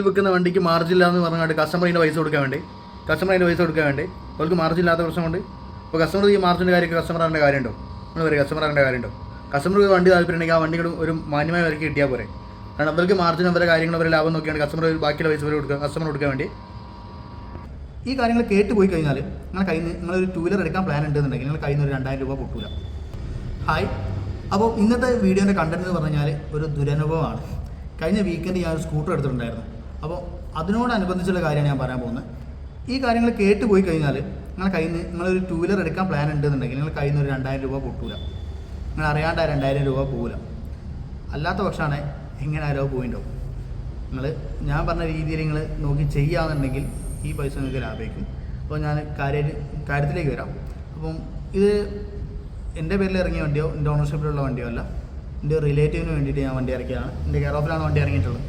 വിൽക്കുന്ന വണ്ടിക്ക് മാർജിൻ എന്ന് പറഞ്ഞാൽ കസ്റ്റമറിന്റെ പൈസ കൊടുക്കാൻ വേണ്ടി. കസ്റ്റമർ കസ്റ്റമറിന്റെ പൈസ കൊടുക്കാൻ വേണ്ടി. അവർക്ക് മാർജില്ലാത്ത പ്രശ്നം കൊണ്ട് ഇപ്പോൾ കസ്റ്റമർ ഈ മാർജിന്റെ കാര്യമൊക്കെ കസ്റ്റമറിന്റെ കാര്യമുണ്ടോ? നിങ്ങൾ പറയും കസ്റ്റമറിന്റെ കാര്യമുണ്ടോ? കസ്റ്റമർ വണ്ടി താല്പര്യമുണ്ടെങ്കിൽ ആ വണ്ടികൾ ഒരു മാന്യമായ വിലക്ക് കിട്ടിയാൽ പോരെ. കാരണം അവർക്ക് മാർജിൻ അവരുടെ കാര്യങ്ങൾ അവരെ ലാഭം നോക്കിയാണ് കസ്റ്റമർ ബാക്കിയുള്ള പൈസ വരെ കൊടുക്കുക കസ്റ്റമർ കൊടുക്കാൻ വേണ്ടി. ഈ കാര്യങ്ങൾ കേട്ട് പോയി കഴിഞ്ഞാൽ നിങ്ങളെ കയ്യിൽ നിന്ന് നിങ്ങളൊരു ടൂ വീലർ എടുക്കാൻ പ്ലാൻ ഉണ്ടെന്നുണ്ടെങ്കിൽ നിങ്ങൾ കയ്യിൽ നിന്ന് ഒരു രണ്ടായിരം രൂപ പൊട്ടൂല. ഹായ്. അപ്പോൾ ഇന്നത്തെ വീഡിയോന്റെ കണ്ടന്റ് എന്ന് പറഞ്ഞാൽ ഒരു ദുരനുഭവമാണ്. കഴിഞ്ഞ വീക്കെൻഡ് ഞാൻ ഒരു സ്കൂട്ടർ എടുത്തിട്ടുണ്ടായിരുന്നു. അപ്പോൾ അതിനോടനുബന്ധിച്ചുള്ള കാര്യമാണ് ഞാൻ പറയാൻ പോകുന്നത്. ഈ കാര്യങ്ങൾ കേട്ട് പോയി കഴിഞ്ഞാൽ നിങ്ങളെ കയ്യിൽ നിന്ന് നിങ്ങളൊരു ടൂ വീലർ എടുക്കാൻ പ്ലാൻ ഉണ്ടെന്നുണ്ടെങ്കിൽ നിങ്ങൾ കയ്യിൽ നിന്ന് ഒരു രണ്ടായിരം രൂപ പൊട്ടൂല. നിങ്ങൾ അറിയാണ്ട് രണ്ടായിരം രൂപ പോകില്ല അല്ലാത്ത പക്ഷമാണ് എങ്ങനെ ആരോ പോയിണ്ടാവും നിങ്ങൾ ഞാൻ പറഞ്ഞ രീതിയിൽ നിങ്ങൾ നോക്കി ചെയ്യാന്നുണ്ടെങ്കിൽ ഈ പൈസ നിങ്ങൾക്ക് ലാഭിക്കും അപ്പോൾ ഞാൻ കാര്യമായിട്ട് കാര്യത്തിലേക്ക് വരാം. അപ്പം ഇത് എന്റെ പേരിൽ ഇറങ്ങിയ വണ്ടിയോ എന്റെ ഓണർഷിപ്പിലുള്ള വണ്ടിയോ അല്ല. എന്റെ റിലേറ്റീവിന് വേണ്ടിയിട്ട് ഞാൻ വണ്ടി ഇറക്കിയതാണ്. എന്റെ കെയർ ഓഫിലാണ് വണ്ടി ഇറങ്ങിയിട്ടുള്ളത്.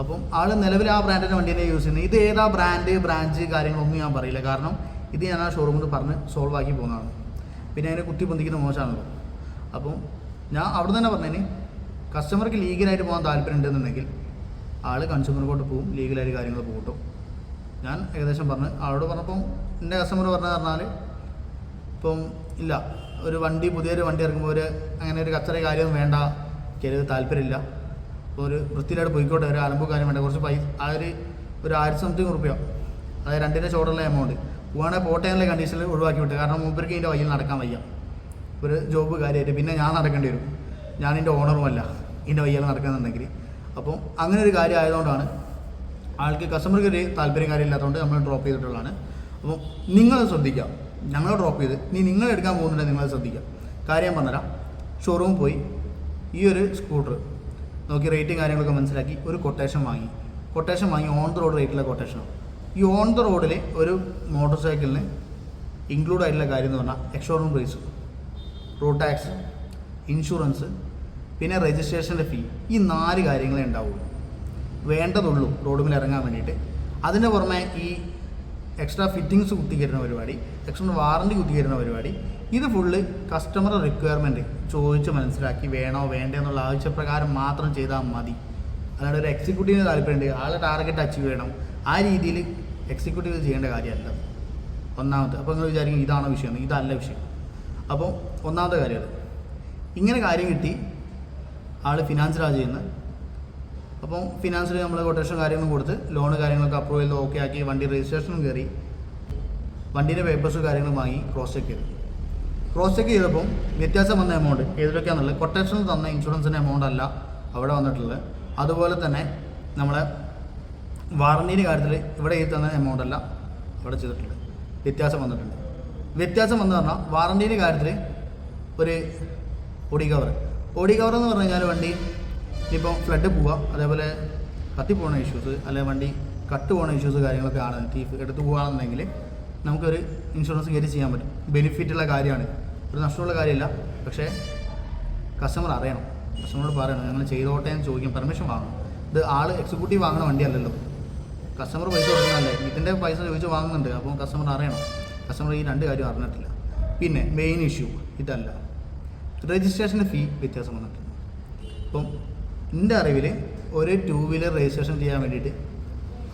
അപ്പം ആൾ നിലവിൽ ആ ബ്രാൻഡിന്റെ വണ്ടി തന്നെ യൂസ് ചെയ്യുന്നത്. ഇത് ഏതാ ബ്രാൻഡ് ബ്രാഞ്ച് കാര്യങ്ങളൊന്നും ഞാൻ പറയില്ല. കാരണം ഇത് ഞാൻ ആ ഷോറൂമിൽ പറഞ്ഞ് സോൾവ് ആക്കി പോകുന്നതാണ്. പിന്നെ അതിനെ കുത്തി പൊന്തിക്കുന്ന മോശമാണല്ലോ. അപ്പം ഞാൻ അവിടെ തന്നെ പറഞ്ഞതിന് കസ്റ്റമർക്ക് ലീഗലായിട്ട് പോകാൻ താല്പര്യം ഉണ്ടെന്നുണ്ടെങ്കിൽ ആൾ കൺസ്യൂമർ കോർട്ട് പോകും ലീഗലായിട്ട് കാര്യങ്ങൾ പോകട്ടും ഞാൻ ഏകദേശം പറഞ്ഞ് ആളോട് പറഞ്ഞപ്പോൾ എന്റെ കസ്റ്റമർ പറഞ്ഞു പറഞ്ഞാൽ ഇപ്പം ഇല്ല ഒരു വണ്ടി പുതിയൊരു വണ്ടി ഇറങ്ങുമ്പോൾ ഒരു അങ്ങനെ ഒരു കച്ചറ കാര്യമൊന്നും വേണ്ട എനിക്കത് താല്പര്യമില്ല. അപ്പോൾ ഒരു വൃത്തിയിലായിട്ട് പോയിക്കോട്ടെ ഒരു അലമ്പ് കാര്യം വേണ്ട. കുറച്ച് പൈസ ആ ഒരു ഒരു ആയിരത്തി സംതിങ് റുപ്യ അതായത് രണ്ടിന്റെ ചോടുള്ള എമൗണ്ട് പോകണേ പോട്ടെ എന്നുള്ള കണ്ടീഷനിൽ ഒഴിവാക്കി വിട്ടു. കാരണം മൂപ്പർക്ക് ഇതിന്റെ വയ്യിൽ നടക്കാൻ വയ്യ. ഒരു ജോബ് കാര്യമായിട്ട്. പിന്നെ ഞാൻ നടക്കേണ്ടി വരും. ഞാൻ ഇതിന്റെ ഓണറുമല്ല ഇതിന്റെ വയ്യാൽ നടക്കുന്നുണ്ടെങ്കിൽ അപ്പോൾ അങ്ങനെ ഒരു കാര്യം ആയതുകൊണ്ടാണ് ആൾക്ക് കസ്റ്റമർക്ക് ഒരു താല്പര്യം കാര്യമില്ലാത്തതുകൊണ്ട് നമ്മൾ ഡ്രോപ്പ് ചെയ്തിട്ടുള്ളതാണ്. അപ്പോൾ നിങ്ങൾ ശ്രദ്ധിക്കുക ഞങ്ങൾ ഡ്രോപ്പ് ചെയ്ത്. നീ നിങ്ങൾ എടുക്കാൻ പോകുന്നുണ്ടെങ്കിൽ നിങ്ങൾ ശ്രദ്ധിക്കുക കാര്യം പറഞ്ഞുതരാം. ഷോറൂമിൽ പോയി. ഈ ഒരു സ്കൂട്ടർ നോക്കി റേറ്റും കാര്യങ്ങളൊക്കെ മനസ്സിലാക്കി ഒരു കൊട്ടേഷൻ വാങ്ങി. കൊട്ടേഷൻ വാങ്ങി ഓൺ ദ റോഡ് റേറ്റിലെ കൊട്ടേഷനാണ് ഈ ഓൺ ദ റോഡിൽ ഒരു മോട്ടോർ സൈക്കിളിന് ഇൻക്ലൂഡ് ആയിട്ടുള്ള കാര്യം എന്ന് പറഞ്ഞാൽ ex showroom price road tax insurance പിന്നെ രജിസ്ട്രേഷന്റെ ഫീ ഈ നാല് കാര്യങ്ങളെ ഉണ്ടാവുള്ളൂ. വേണ്ടതുള്ളൂ റോഡ് മേൽ ഇറങ്ങാൻ വേണ്ടിയിട്ട്. അതിന് പുറമെ ഈ എക്സ്ട്രാ ഫിറ്റിങ്സ് കുത്തിക്കരുന്ന പരിപാടി എക്സ്ട്രാ വാറണ്ടി കുത്തിക്കരുന്ന പരിപാടി ഇത് ഫുള്ള് കസ്റ്റമർ റിക്വയർമെന്റ് ചോദിച്ച് മനസ്സിലാക്കി വേണോ വേണ്ടേ എന്നുള്ള ആവശ്യപ്രകാരം മാത്രം ചെയ്താൽ മതി. അല്ലാണ്ട് ഒരു എക്സിക്യൂട്ടീവിന് താല്പര്യമുണ്ട് ആളെ ടാർഗറ്റ് അച്ചീവ് ചെയ്യണം. ആ രീതിയിൽ എക്സിക്യൂട്ടീവ് ചെയ്യേണ്ട കാര്യമല്ല. ഒന്നാമത് അപ്പോൾ നിങ്ങൾ വിചാരിക്കും ഇതാണ് വിഷയം ഇതല്ല വിഷയം. അപ്പോൾ ഒന്നാമത്തെ കാര്യം ഇങ്ങനെ കാര്യം കിട്ടി ആൾ ഫിനാൻസിലാണ് ചെയ്യുന്നത് അപ്പം ഫിനാൻസിൽ നമ്മൾ കൊട്ടേഷൻ കാര്യങ്ങളും കൊടുത്ത് ലോൺ കാര്യങ്ങളൊക്കെ അപ്രൂവ് ചെയ്ത് ഓക്കെ ആക്കി വണ്ടി രജിസ്ട്രേഷനും കയറി വണ്ടിയുടെ പേപ്പേഴ്സ് കാര്യങ്ങളും വാങ്ങി ക്രോസ് ചെക്ക് ചെയ്തു. ക്രോസ് ചെക്ക് ചെയ്തപ്പം വ്യത്യാസം വന്ന എമൗണ്ട് ഏതിലൊക്കെയാണെന്നുള്ളത് കൊട്ടേഷൻ തന്ന ഇൻഷുറൻസിന്റെ എമൗണ്ട് അല്ല അവിടെ വന്നിട്ടുള്ളത്. അതുപോലെ തന്നെ നമ്മളെ വാറണ്ടീന്റെ കാര്യത്തിൽ ഇവിടെ ഈ തന്ന എമൗണ്ട് അല്ല അവിടെ ചെയ്തിട്ടുണ്ട് വ്യത്യാസം വന്നിട്ടുണ്ട്. വ്യത്യാസം വന്നു പറഞ്ഞാൽ വാറണ്ടീന്റെ കാര്യത്തിൽ ഒരു ഒടി കവർ ഒടി കവർ എന്ന് പറഞ്ഞു കഴിഞ്ഞാൽ വണ്ടി ഇപ്പോൾ ഫ്ലഡ് പോവുക അതേപോലെ കത്തി പോകുന്ന ഇഷ്യൂസ് അല്ലെങ്കിൽ വണ്ടി കട്ട് പോകുന്ന ഇഷ്യൂസ് കാര്യങ്ങളൊക്കെ ആണ്. തീ എടുത്ത് പോകുകയാണെന്നുണ്ടെങ്കിൽ നമുക്കൊരു ഇൻഷുറൻസ് കയറ്റി ചെയ്യാൻ പറ്റും. ബെനിഫിറ്റുള്ള കാര്യമാണ്. ഒരു നഷ്ടമുള്ള കാര്യമല്ല. പക്ഷേ കസ്റ്റമർ അറിയണം. കസ്റ്റമറോട് പറയണം. ഞങ്ങൾ ചെയ്തോട്ടെ എന്ന് ചോദിക്കും. പെർമിഷൻ വാങ്ങണം. ഇത് ആൾ എക്സിക്യൂട്ടീവ് വാങ്ങണ വണ്ടിയല്ലല്ലോ. കസ്റ്റമർ പൈസ കൊടുക്കുന്നതല്ലേ? ഇതിന്റെ പൈസ ചോദിച്ച് വാങ്ങുന്നുണ്ട്. അപ്പോൾ കസ്റ്റമർ അറിയണം. കസ്റ്റമർ ഈ രണ്ട് കാര്യം അറിഞ്ഞിട്ടില്ല. പിന്നെ മെയിൻ ഇഷ്യൂ ഇതല്ല. രജിസ്ട്രേഷന്റെ ഫീ വ്യത്യാസം വന്നിട്ടുണ്ട്. അപ്പം എന്റെ അറിവിൽ ഒരു ടൂ വീലർ രജിസ്ട്രേഷൻ ചെയ്യാൻ വേണ്ടിയിട്ട്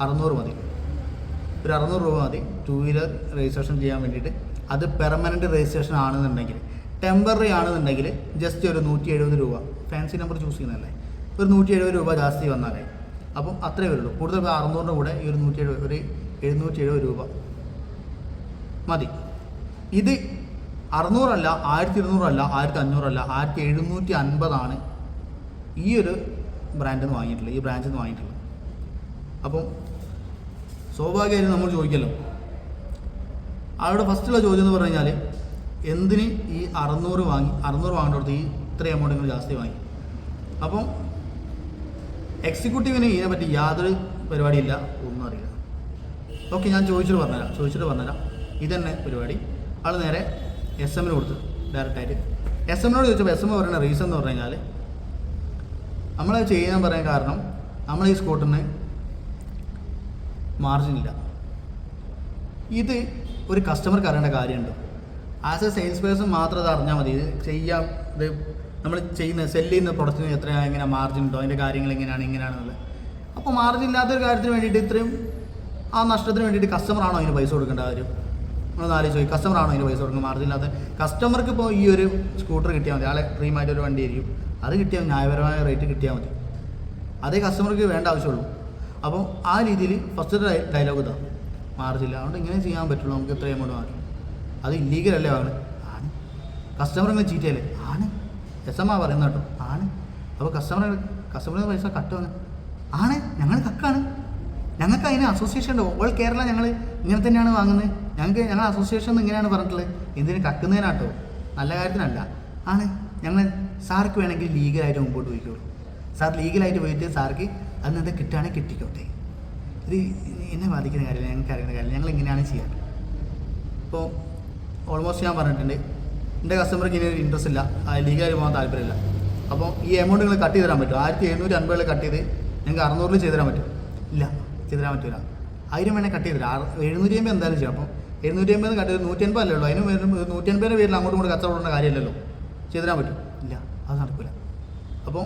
അറുന്നൂറ് മതി. ഒരു അറുന്നൂറ് രൂപ മതി. ടു വീലർ രജിസ്ട്രേഷൻ ചെയ്യാൻ വേണ്ടിയിട്ട്. അത് പെർമനന്റ് രജിസ്ട്രേഷൻ ആണെന്നുണ്ടെങ്കിൽ ടെമ്പററി ആണെന്നുണ്ടെങ്കിൽ ജസ്റ്റ് ഒരു നൂറ്റി എഴുപത് രൂപ. ഫാൻസി നമ്പർ ചൂസ് ചെയ്യുന്നതല്ലേ? ഒരു നൂറ്റി എഴുപത് രൂപ ജാസ്തി വന്നാലേ. അപ്പം അത്രേ വരുള്ളൂ. കൂടുതൽ അറുന്നൂറിന് കൂടെ ഈ ഒരു നൂറ്റി എഴുപത് ഒരു എഴുന്നൂറ്റി എഴുപത് രൂപ മതി. ഇത് അറുന്നൂറല്ല ആയിരത്തി ഇരുന്നൂറല്ല ആയിരത്തി അഞ്ഞൂറല്ല ആയിരത്തി എഴുന്നൂറ്റി അൻപതാണ് ഈ ഒരു ബ്രാൻഡിൽ നിന്ന് വാങ്ങിയിട്ടുള്ളത് ഈ ബ്രാഞ്ചിൽ നിന്ന് വാങ്ങിയിട്ടുള്ളത്. അപ്പം സ്വാഭാവികമായിട്ടും നമ്മൾ ചോദിക്കല്ലോ. അവരുടെ ഫസ്റ്റുള്ള ചോദ്യം എന്ന് പറഞ്ഞു കഴിഞ്ഞാൽ എന്തിന് ഈ അറുന്നൂറ് വാങ്ങി അറുന്നൂറ് വാങ്ങേണ്ടടുത്ത് ഈ ഇത്ര എമൗണ്ട് നിങ്ങൾ ജാസ്തി വാങ്ങി? അപ്പം എക്സിക്യൂട്ടീവിന് ഇതിനെപ്പറ്റി യാതൊരു പരിപാടിയില്ല ഒന്നും അറിയില്ല. ഓക്കെ ഞാൻ ചോദിച്ചിട്ട് പറഞ്ഞുതരാം ചോദിച്ചിട്ട് പറഞ്ഞുതരാം. ഇതന്നെ പരിപാടി. ആൾ നേരെ എസ് എമ്മിന് കൊടുത്തു ഡയറക്റ്റായിട്ട് എസ് എമ്മിനോട് ചോദിച്ചപ്പോൾ എസ് എം പറയുന്ന റീസൺ എന്ന് പറഞ്ഞു കഴിഞ്ഞാൽ നമ്മളത് ചെയ്യാൻ പറയാൻ കാരണം നമ്മൾ ഈ സ്കൂട്ടറിന് മാർജിൻ ഇല്ല. ഇത് ഒരു കസ്റ്റമർക്ക് അറിയേണ്ട കാര്യമുണ്ട്. ആസ് എ സെയിൽസ് പേഴ്സൺ മാത്രം അത് അറിഞ്ഞാൽ മതി. ഇത് ചെയ്യാം. ഇത് നമ്മൾ ചെയ്യുന്ന സെല്ല് ചെയ്യുന്ന പ്രൊഡക്റ്റിന് എത്രയാണ് എങ്ങനെ മാർജിൻ ഉണ്ടോ അതിന്റെ കാര്യങ്ങൾ എങ്ങനെയാണ് ഇങ്ങനെയാണെന്നുള്ളത്. അപ്പോൾ മാർജിൻ ഇല്ലാത്തൊരു കാര്യത്തിന് വേണ്ടിയിട്ട് ഇത്രയും ആ നഷ്ടത്തിന് വേണ്ടിയിട്ട് കസ്റ്റമറാണോ അതിന് പൈസ കൊടുക്കേണ്ട കാര്യം? നമ്മളൊന്ന് ആലോചിച്ച് കസ്റ്റമർ ആണോ അതിന് പൈസ കൊടുക്കുന്നത് മാർജിൻ ഇല്ലാത്ത? കസ്റ്റമർക്ക് ഇപ്പോൾ ഈ ഒരു സ്കൂട്ടർ കിട്ടിയാൽ മതി. ആളെ ഫ്രീമായിട്ടൊരു വണ്ടി ആയിരിക്കും. അത് കിട്ടിയാൽ ന്യായപരമായ റേറ്റ് കിട്ടിയാൽ മതി. അതേ കസ്റ്റമർക്ക് വേണ്ട ആവശ്യമുള്ളൂ. അപ്പോൾ ആ രീതിയിൽ ഫസ്റ്റ് ഡയലോഗ് ഇതാ. മാർജില്ല അതുകൊണ്ട് ഇങ്ങനെ ചെയ്യാൻ പറ്റുള്ളൂ. നമുക്ക് ഇത്ര എമൗണ്ട് മാറും അത് ഇല്ലീഗൽ അല്ലേ ആണ് ആണ്. കസ്റ്റമർ ഇങ്ങനെ ചീറ്റ് ചെയ്യല്ലേ ആണ്. എസ് എം ആ പറയുന്ന കേട്ടോ. ആണ്. അപ്പോൾ കസ്റ്റമർ കസ്റ്റമറിന് പൈസ കട്ട് വന്ന് ആണ്. ഞങ്ങൾ കക്കാണ് ഞങ്ങൾക്ക് അതിന് അസോസിയേഷൻ ഉണ്ട്. ഓൾ കേരള ഞങ്ങൾ ഇങ്ങനെ തന്നെയാണ് വാങ്ങുന്നത്. ഞങ്ങൾക്ക് ഞങ്ങൾ അസോസിയേഷൻ ഇങ്ങനെയാണ് പറഞ്ഞിട്ടുള്ളത്. എന്തിനു കക്കുന്നതിനാട്ടോ നല്ല കാര്യത്തിനല്ല. ആണ്. ഞങ്ങൾ സാർക്ക് വേണമെങ്കിൽ ലീഗലായിട്ട് മുമ്പോട്ട് പോയിക്കോളൂ. സാർ ലീഗലായിട്ട് പോയിട്ട് സാർക്ക് അതിന് എന്താ കിട്ടുകയാണെങ്കിൽ കിട്ടിക്കോട്ടെ. ഇത് എന്നെ ബാധിക്കുന്ന കാര്യമില്ല ഞങ്ങൾക്ക് അറിയുന്ന കാര്യമില്ല ഞങ്ങൾ എങ്ങനെയാണ് ചെയ്യാറ്. ഇപ്പോൾ ഓൾമോസ്റ്റ് ഞാൻ പറഞ്ഞിട്ടുണ്ട് എന്റെ കസ്റ്റമർക്ക് ഇനി ഒരു ഇൻട്രസ്റ്റ് ഇല്ല ലീഗലായിട്ട് പോകാൻ താല്പര്യമില്ല. അപ്പോൾ ഈ എമൗണ്ട് നിങ്ങൾ കട്ട് ചെയ്ത് തരാൻ പറ്റും ആയിരത്തി എഴുന്നൂറ്റി അൻപതിൽ കട്ട് ചെയ്ത് നിങ്ങൾക്ക് അറുന്നൂറിൽ ചെയ്ത് തരാൻ പറ്റും ഇല്ല ചെയ്ത് തരാൻ പറ്റില്ല ആയിരം വേണേൽ കട്ട് ചെയ്ത് തരാം. എഴുന്നൂറ്റി അമ്പത് എന്തായാലും ചെയ്യും. അപ്പോൾ എഴുന്നൂറ്റി അമ്പത് കട്ട് ചെയ്ത് നൂറ്റി അൻപത് അല്ലേ ഉള്ളൂ? അതിന് നൂറ്റി അൻപതിന്റെ പേരിൽ അങ്ങോട്ടും ഇങ്ങോട്ട് കച്ചവടം കാര്യമില്ലല്ലോ. ചെയ്ത് തരാൻ പറ്റും? ഇല്ല അത് നടക്കില്ല അപ്പോൾ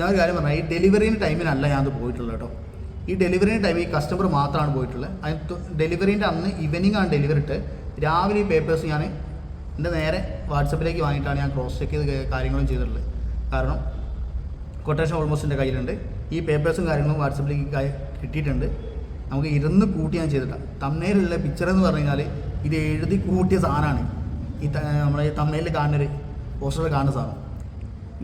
ഞാൻ കാര്യം പറഞ്ഞാൽ ഈ ഡെലിവറിന്റെ ടൈമിനല്ല ഞാൻ അത് പോയിട്ടുള്ളത് കേട്ടോ. ഈ ഡെലിവറിന്റെ ടൈമിൽ ഈ കസ്റ്റമർ മാത്രമാണ് പോയിട്ടുള്ളത് അതിന് ഡെലിവറിന്റെ അന്ന് ഈവനിങ് ആണ് ഡെലിവറി ഇട്ട് രാവിലെ ഈ പേപ്പേഴ്സ് ഞാൻ എന്റെ നേരെ വാട്സപ്പിലേക്ക് വാങ്ങിയിട്ടാണ് ഞാൻ ക്രോസ് ചെക്ക് ചെയ്ത് കാര്യങ്ങളും ചെയ്തിട്ടുള്ളത്. കാരണം കൊട്ടേഷൻ ഓൾമോസ്റ്റ് എന്റെ കയ്യിലുണ്ട്. ഈ പേപ്പേഴ്സും കാര്യങ്ങളും വാട്സപ്പിലേക്ക് കിട്ടിയിട്ടുണ്ട്. നമുക്ക് ഇരുന്ന് കൂട്ടി ഞാൻ ചെയ്തിട്ടാണ് തമ്മനയിലുള്ള പിക്ചർ എന്ന് പറഞ്ഞു കഴിഞ്ഞാൽ ഇത് എഴുതി കൂട്ടിയ സാധനമാണ് ഈ നമ്മളെ ഈ തമ്മനയിൽ കാണുന്നൊരു പോസ്റ്ററിൽ കാണുന്ന സാധനം.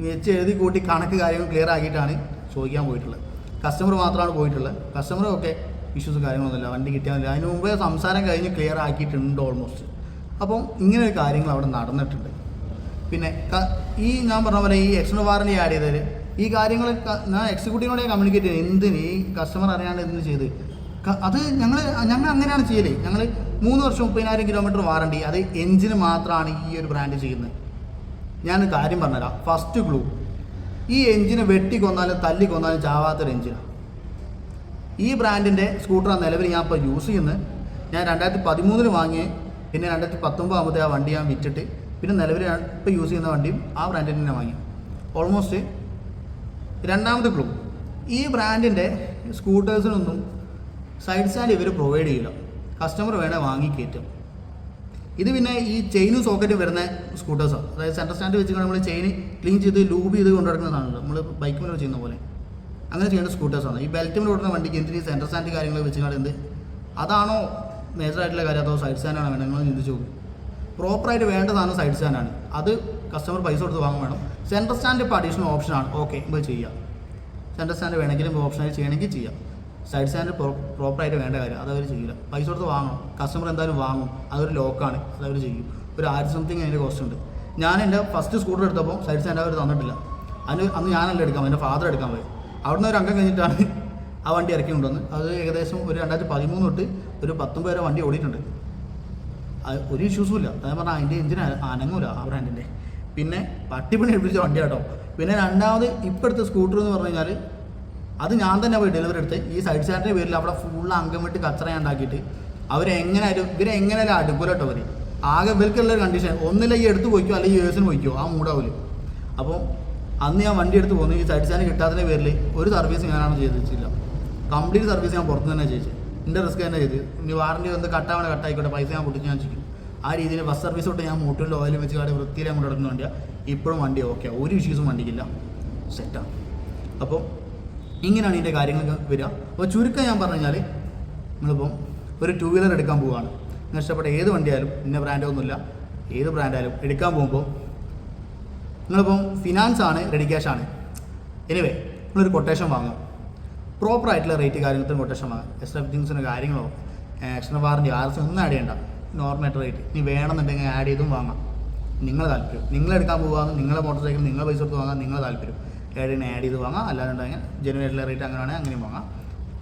വെച്ച് എഴുതി കൂട്ടി കണക്ക് കാര്യങ്ങൾ ക്ലിയർ ആക്കിയിട്ടാണ് ചോദിക്കാൻ പോയിട്ടുള്ളത്. കസ്റ്റമർ മാത്രമാണ് പോയിട്ടുള്ളത്. കസ്റ്റമറൊക്കെ ഇഷ്യൂസ് കാര്യങ്ങളൊന്നുമില്ല. വണ്ടി കിട്ടിയാൽ മതി. അതിന് മുമ്പേ സംസാരം കഴിഞ്ഞ് ക്ലിയർ ആക്കിയിട്ടുണ്ട് ഓൾമോസ്റ്റ് അപ്പം ഇങ്ങനെ കാര്യങ്ങൾ അവിടെ നടന്നിട്ടുണ്ട്. പിന്നെ ഈ ഞാൻ പറഞ്ഞ പോലെ ഈ എക്സ്റ്റർണൽ വാറണ്ടി ആഡ് ചെയ്തതിൽ ഈ കാര്യങ്ങൾ ഞാൻ എക്സിക്യൂട്ടീവിനോട് കമ്മ്യൂണിക്കേറ്റ് ചെയ്യും എന്തിന്? ഈ കസ്റ്റമർ അറിയാണ്ട് എന്തിന് ചെയ്ത്? അത് ഞങ്ങൾ ഞങ്ങൾ അങ്ങനെയാണ് ചെയ്യൽ. ഞങ്ങൾ മൂന്ന് വർഷം മുപ്പതിനായിരം കിലോമീറ്റർ വാറണ്ടി അത് എഞ്ചിന് മാത്രമാണ് ഈ ഒരു ബ്രാൻഡ് ചെയ്യുന്നത്. ഞാൻ കാര്യം പറഞ്ഞുതരാം. ഫസ്റ്റ് ക്ലൂ ഈ എഞ്ചിനെ വെട്ടി കൊന്നാലും തല്ലി കൊന്നാലും ചാവാത്തൊരു എഞ്ചിനാണ് ഈ ബ്രാൻഡിന്റെ സ്കൂട്ടറാണ് നിലവിൽ ഞാൻ ഇപ്പോൾ യൂസ് ചെയ്യുന്നത് ഞാൻ രണ്ടായിരത്തി പതിമൂന്നിൽ വാങ്ങി പിന്നെ രണ്ടായിരത്തി പത്തൊമ്പത് ആകുമ്പോഴത്തെ ആ വണ്ടി ഞാൻ വിറ്റിട്ട് പിന്നെ നിലവിൽ ഇപ്പോൾ യൂസ് ചെയ്യുന്ന വണ്ടിയും ആ ബ്രാൻഡിൽ തന്നെ വാങ്ങി. ഓൾമോസ്റ്റ് രണ്ടാമത്തെ ക്ലൂ ഈ ബ്രാൻഡിന്റെ സ്കൂട്ടേഴ്സിനൊന്നും സൈഡ് സ്റ്റാൻഡ് ഇവർ പ്രൊവൈഡ് ചെയ്യില്ല. കസ്റ്റമർ വേണേൽ വാങ്ങി കയറ്റും. ഇത് പിന്നെ ഈ ചെയിനും സോക്കറ്റ് വരുന്ന സ്കൂട്ടേഴ്സാണ് അതായത് സെന്റർ സ്റ്റാൻഡ് വെച്ച് നമ്മൾ ചെയിൻ ക്ലീൻ ചെയ്ത് ലൂബ് ചെയ്ത് കൊണ്ടു നടക്കുന്ന നമ്മൾ ബൈക്ക് മേലെ ചെയ്യുന്ന പോലെ. അങ്ങനെ സ്കൂട്ടേഴ്സ് സ്കൂട്ടേഴ്സാണ് ഈ ബെൽറ്റ് മേലെ ഓടുന്ന വണ്ടിക്ക് എന്തിന് സെന്റർ സ്റ്റാൻഡ് കാര്യങ്ങൾ വെച്ച് എന്ത്? അതാണോ മേജറായിട്ടുള്ള കാര്യം അതോ സൈഡ് സ്റ്റാൻഡാണ് വേണ്ടത്? നിങ്ങൾ ചിന്തിച്ച് നോക്കും. പ്രോപ്പറായിട്ട് വേണ്ട സാധനം സൈഡ് സ്റ്റാൻഡാണ് അത് കസ്റ്റമർ പൈസ കൊടുത്ത് വാങ്ങാൻ വേണം. സെന്റർ സ്റ്റാൻഡ് ഇപ്പോൾ അഡീഷണൽ ഓപ്ഷനാണ് ഓക്കെ ഇപ്പോൾ ചെയ്യാം. സെന്റർ സ്റ്റാൻഡ് വേണമെങ്കിലും ഓപ്ഷനായി ചെയ്യണമെങ്കിൽ ചെയ്യാം. സൈഡ് സ്റ്റാൻഡ് പ്രോപ്പറായിട്ട് വേണ്ട കാര്യം. അതവർ ചെയ്യില്ല പൈസ കൊടുത്ത് വാങ്ങണം. കസ്റ്റമർ എന്തായാലും വാങ്ങും. അതൊരു ലോക്കാണ് അതവർ ചെയ്യും. ഒരു ആയിരത്തി സംതിങ് അതിന്റെ കോസ്റ്റ് ഉണ്ട്. ഞാൻ എന്റെ ഫസ്റ്റ് സ്കൂട്ടർ എടുത്തപ്പോൾ സൈഡ് സ്റ്റാൻഡ് അവർ തന്നിട്ടില്ല. അതിന് അന്ന് ഞാനല്ല എടുക്കാം എന്റെ ഫാദർ എടുക്കാൻ പോയി. അവിടുന്ന് ഒരു അംഗം കഴിഞ്ഞിട്ടാണ് ആ വണ്ടി ഇറക്കി കൊണ്ടുവന്ന്. അത് ഏകദേശം ഒരു രണ്ടായിരത്തി പതിമൂന്ന് തൊട്ട് ഒരു പത്തൊമ്പത് വരെ വണ്ടി ഓടിയിട്ടുണ്ട്. ഒരു ഇഷ്യൂസും ഇല്ല. അതായത് പറഞ്ഞാൽ അതിന്റെ എഞ്ചിൻ അനങ്ങൂല ആ ബ്രാൻഡിന്റെ പിന്നെ പട്ടിപ്പണി എടുപ്പിച്ച വണ്ടിയാട്ടോ പിന്നെ രണ്ടാമത് ഇപ്പോഴത്തെ സ്കൂട്ടർ എന്ന് പറഞ്ഞു കഴിഞ്ഞാൽ അത് ഞാൻ തന്നെ പോയി ഡെലിവറി എടുത്ത്. ഈ സൈഡ് സ്റ്റാൻഡിന്റെ പേരിൽ അവിടെ ഫുൾ അംഗം വിട്ട് കച്ചറ ഉണ്ടാക്കിയിട്ട് അവരെങ്ങനായാലും ഇവരെങ്ങനെയാലും അടുക്കൂല കേട്ടോ അവർ ആകെ ഇവർക്കുള്ള ഒരു കണ്ടീഷൻ ഒന്നില്ല ഈ എടുത്ത് പോയിക്കോ അല്ലെങ്കിൽ യേഴ്സിന് പോയിക്കോ ആ മൂടാവില്ല അപ്പോൾ അന്ന് ഞാൻ വണ്ടി എടുത്ത് പോകുന്നു ഈ സൈഡ് സ്റ്റാൻഡ് കിട്ടാത്തതിന്റെ പേരിൽ ഒരു സർവീസ് ഞാനാണ് ചെയ്തിട്ടില്ല. കംപ്ലീറ്റ് സർവീസ് ഞാൻ പുറത്ത് തന്നെ ചെയ്തു. എന്റെ റിസ്ക് തന്നെ ചെയ്ത്. ഇനി വാറണ്ടി വന്ന് കട്ടാവണ കട്ടായിക്കോട്ടെ പൈസ ഞാൻ പൊട്ടിച്ച് ഞാൻ ചെയ്യും ആ രീതിയിൽ ബസ് സർവീസ് തൊട്ട് ഞാൻ മോട്ടോറിൽ ഓയിൽ വെച്ച് കാട് വൃത്തിയിൽ അങ്ങോട്ട് നടക്കുന്ന വണ്ടിയാണ് ഇപ്പോഴും വണ്ടി ഓക്കെ ഒരു ഇഷ്യൂസും വണ്ടിക്കില്ല. സെറ്റാണ് അപ്പോൾ ഇങ്ങനെയാണ് ഇതിന്റെ കാര്യങ്ങൾ വരിക. അപ്പോൾ ചുരുക്കം ഞാൻ പറഞ്ഞു കഴിഞ്ഞാൽ നിങ്ങളിപ്പം ഒരു ടൂ വീലർ എടുക്കാൻ പോവുകയാണ്. നിങ്ങൾ ഇഷ്ടപ്പെട്ട ഏത് വണ്ടിയായാലും ഇന്ന ബ്രാൻഡൊന്നുമില്ല ഏത് ബ്രാൻഡായാലും എടുക്കാൻ പോകുമ്പോൾ നിങ്ങളിപ്പം ഫിനാൻസ് ആണ് റെഡി ക്യാഷ് ആണ്. എനിവേ നിങ്ങളൊരു കൊട്ടേഷൻ വാങ്ങുക പ്രോപ്പർ ആയിട്ടുള്ള റേറ്റ് കാര്യത്തിന് കൊട്ടേഷൻ വാങ്ങുക എക്സ്ട്രാ ഫിറ്റിങ്സിന് കാര്യങ്ങളോ എക്സ്ട്രാ വാറന്റി ആർ എസ് ഒന്നും ആഡ് ചെയ്യണ്ട. നോർമലായിട്ട് റേറ്റ് ഇനി വേണമെന്നുണ്ടെങ്കിൽ ആഡ് ചെയ്തും വാങ്ങാം. നിങ്ങളെ താല്പര്യം. നിങ്ങളെടുക്കാൻ പോകാമെന്ന് നിങ്ങളെ മോട്ടോർ സൈക്കിൾ നിങ്ങളെ പൈസ കൊടുത്ത് വാങ്ങാൻ നിങ്ങളെ താല്പര്യം. ആഡ് ആഡ് ചെയ്ത് വാങ്ങാം. അല്ലാന്നുണ്ടെങ്കിൽ ജനുവരിയിലെ റേറ്റ് അങ്ങനെയാണെങ്കിൽ അങ്ങനെ വാങ്ങാം.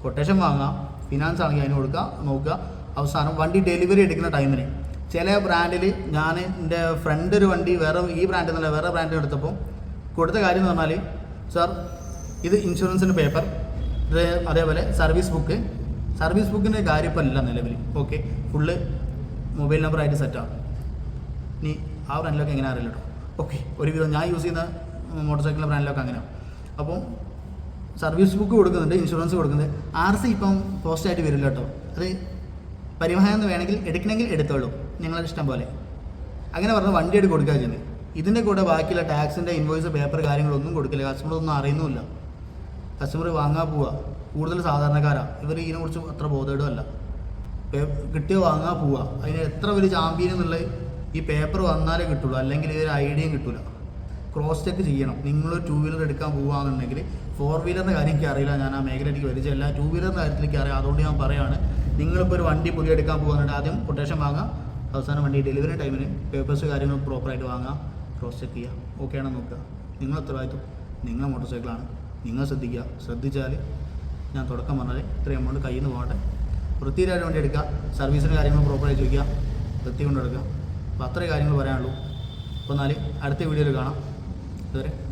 കൊട്ടേഷൻ വാങ്ങാം. ഫിനാൻസ് ആണെങ്കിൽ അതിന് കൊടുക്കുക നോക്കുക. അവസാനം വണ്ടി ഡെലിവറി എടുക്കുന്ന ടൈമിന് ചില ബ്രാൻഡിൽ ഞാൻ എന്റെ ഫ്രണ്ട് ഒരു വണ്ടി വേറെ ഈ ബ്രാൻഡിൽ നിന്നല്ല വേറെ ബ്രാൻഡിൽ എടുത്തപ്പോൾ കൊടുത്ത കാര്യം എന്ന് പറഞ്ഞാൽ സാർ ഇത് ഇൻഷുറൻസിന്റെ പേപ്പർ ഇത് അതേപോലെ സർവീസ് ബുക്ക് സർവീസ് ബുക്കിന്റെ കാര്യം ഇപ്പം അല്ല നിലവിൽ ഓക്കെ ഫുള്ള് മൊബൈൽ നമ്പറായിട്ട് സെറ്റാണ് ഇനി ആ ബ്രാൻഡിലൊക്കെ എങ്ങനെ അറിയില്ല കേട്ടോ ഓക്കെ ഒരുവിധം ഞാൻ യൂസ് ചെയ്യുന്ന മോട്ടോർ സൈക്കിൾ ബ്രാൻഡിലൊക്കെ അങ്ങനെ. അപ്പം സർവീസ് ബുക്ക് കൊടുക്കുന്നുണ്ട് ഇൻഷുറൻസ് കൊടുക്കുന്നുണ്ട്. ആർ സി ഇപ്പം പോസ്റ്റായിട്ട് വരില്ല കേട്ടോ. അത് പരിവാഹനം എന്ന് വേണമെങ്കിൽ എടുക്കണമെങ്കിൽ എടുത്തോളൂ. നിങ്ങളുടെ ഇഷ്ടം പോലെ. അങ്ങനെ പറഞ്ഞ് വണ്ടിയായിട്ട് കൊടുക്കുക ചെയ്യുന്നത് ഇതിന്റെ കൂടെ ബാക്കിയുള്ള ടാക്സിന്റെ ഇൻവോയ്സ് പേപ്പർ കാര്യങ്ങളൊന്നും കൊടുക്കില്ല. കസ്റ്റമറൊന്നും അറിയുന്നുമില്ല. കസ്റ്റമർ വാങ്ങാൻ പോവുക കൂടുതൽ സാധാരണക്കാരാണ് ഇവർ ഇതിനെക്കുറിച്ച് അത്ര ബോധേടുമല്ല കിട്ടിയോ വാങ്ങാൻ പോവുക അതിന് എത്ര വലിയ ചാമ്പ്യൻ എന്നുള്ള ഈ പേപ്പർ വന്നാലേ കിട്ടുള്ളൂ. അല്ലെങ്കിൽ ഇതൊരു ഐഡിയയും കിട്ടില്ല ക്രോസ് ചെക്ക് ചെയ്യണം. നിങ്ങൾ ടു വീലർ എടുക്കാൻ പോകുകയാണെന്നുണ്ടെങ്കിൽ ഫോർ വീലറിന്റെ കാര്യം എനിക്ക് അറിയില്ല. ഞാൻ ആ മേഖല എനിക്ക് വരിച്ചല്ല ടു വീലറിന്റെ കാര്യത്തിലേക്ക് അറിയാം. അതുകൊണ്ട് ഞാൻ പറയുകയാണ് നിങ്ങളിപ്പോൾ ഒരു വണ്ടി പുതിയ എടുക്കാൻ പോകുന്നുണ്ട് ആദ്യം കൊട്ടേഷൻ വാങ്ങാം. അവസാനം വണ്ടി ഡെലിവറി ടൈമിന് പേപ്പേഴ്സ് കാര്യങ്ങൾ പ്രോപ്പറായിട്ട് വാങ്ങാം. ക്രോസ് ചെക്ക് ചെയ്യുക ഓക്കെ ആണോ നോക്കുക. നിങ്ങൾ ഉത്തരവാദിത്വം നിങ്ങളെ മോട്ടോർ സൈക്കിളാണ് നിങ്ങൾ ശ്രദ്ധിക്കുക. ശ്രദ്ധിച്ചാൽ ഞാൻ തുടക്കം പറഞ്ഞാൽ ഇത്രയും എമൗണ്ട് കയ്യിൽ നിന്ന് പോകട്ടെ. വൃത്തിയിലായിട്ട് വണ്ടി എടുക്കുക. സർവീസിന്റെ കാര്യങ്ങൾ പ്രോപ്പറായി ചോദിക്കുക. വൃത്തി കൊണ്ടെടുക്കുക അപ്പോൾ അത്രയും കാര്യങ്ങൾ പറയാനുള്ളൂ. അപ്പോൾ എന്നാൽ അടുത്ത വീഡിയോയിൽ കാണാം. üzere.